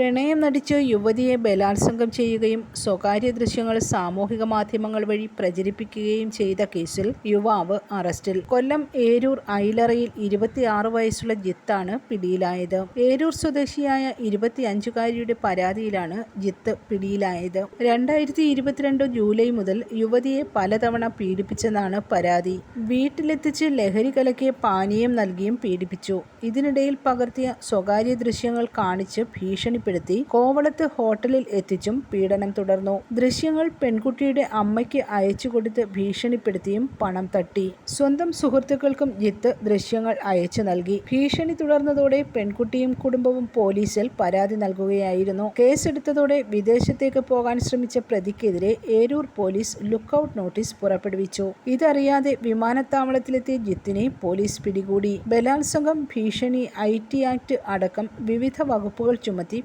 പ്രണയം നടിച്ച് യുവതിയെ ബലാത്സംഗം ചെയ്യുകയും സ്വകാര്യ ദൃശ്യങ്ങൾ സാമൂഹിക മാധ്യമങ്ങൾ വഴി പ്രചരിപ്പിക്കുകയും ചെയ്ത കേസിൽ യുവാവ് അറസ്റ്റിൽ. കൊല്ലം ഏരൂർ ഐലറയിൽ ഇരുപത്തിയാറ് വയസ്സുള്ള ജിത്താണ് പിടിയിലായത്. ഏരൂർ സ്വദേശിയായ ഇരുപത്തിയഞ്ചുകാരിയുടെ പരാതിയിലാണ് ജിത്ത് പിടിയിലായത്. രണ്ടായിരത്തി ഇരുപത്തിരണ്ട് ജൂലൈ മുതൽ യുവതിയെ പലതവണ പീഡിപ്പിച്ചെന്നാണ് പരാതി. വീട്ടിലെത്തിച്ച് ലഹരി കലക്കിയ പാനീയം നൽകിയും പീഡിപ്പിച്ചു. ഇതിനിടയിൽ പകർത്തിയ സ്വകാര്യ ദൃശ്യങ്ങൾ കാണിച്ച് ഭീഷണിപ്പെടുത്തി കോവളത്ത് ഹോട്ടലിൽ എത്തിച്ചും പീഡനം തുടർന്നു. ദൃശ്യങ്ങൾ പെൺകുട്ടിയുടെ അമ്മയ്ക്ക് അയച്ചു കൊടുത്ത് ഭീഷണിപ്പെടുത്തിയും പണം തട്ടി. സ്വന്തം സുഹൃത്തുക്കൾക്കും ജിത്ത് ദൃശ്യങ്ങൾ അയച്ചു നൽകി. ഭീഷണി തുടർന്നതോടെ പെൺകുട്ടിയും കുടുംബവും പോലീസിൽ പരാതി നൽകുകയായിരുന്നു. കേസെടുത്തതോടെ വിദേശത്തേക്ക് പോകാൻ ശ്രമിച്ച പ്രതിക്കെതിരെ ഏരൂർ പോലീസ് ലുക്കൌട്ട് നോട്ടീസ് പുറപ്പെടുവിച്ചു. ഇതറിയാതെ വിമാനത്താവളത്തിലെത്തിയ ജിത്തിനെ പോലീസ് പിടികൂടി. ബലാത്സംഗം ഭീഷണി ഐ ടി ആക്ട് അടക്കം വിവിധ വകുപ്പുകൾ ചുമത്തി